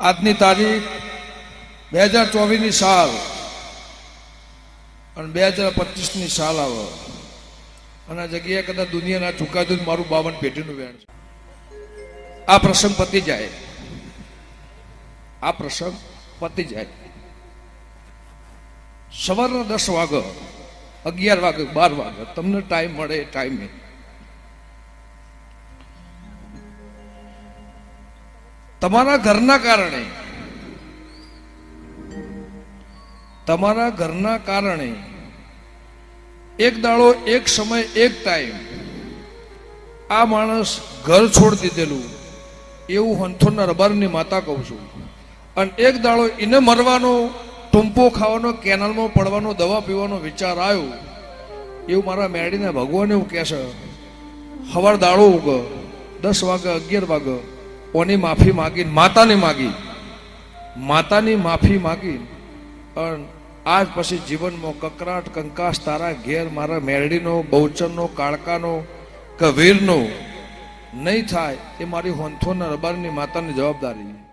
આજની તારીખ બે હજાર ચોવીસની સાલ. અને બે હજાર પચીસની સાલ આવે. અને જગ્યાએ કદાચ દુનિયાના ચુકાદું મારું બાવન પેઢીનું વેણ છે. આ પ્રસંગ પતી જાય. આ પ્રસંગ પતી જાય. સવારના દસ વાગે અગિયાર વાગે બાર વાગે તમને ટાઈમ મળે એ ટાઈમે તમારા ઘરના કારણે. તમારા ઘરના કારણે એક દાડો, એક સમય, એક ટાઈમ આ માણસ ઘર છોડી દીધેલું. એવું હંથોના રબારની માતા કહું છું. અને એક દાડો એને મરવાનો, ટૂંપો ખાવાનો, કેનાલમાં પડવાનો, દવા પીવાનો વિચાર આવ્યો. એવું મારા મેળીને ભગવાન એવું કહેશે હવાર દાડો ઉગ, દસ વાગે, અગિયાર વાગે ઓની માફી માગી, માતાને માગી. માતાની માફી માગી, પણ આજ પછી જીવનમાં કકરાટ, કંકાસ, તારા ઘેર, મારા મેરડીનો, બહુચરનો, કાળકાનો કવીરનો નહીં થાય એ મારી હોંથોના રબારની માતાની જવાબદારી.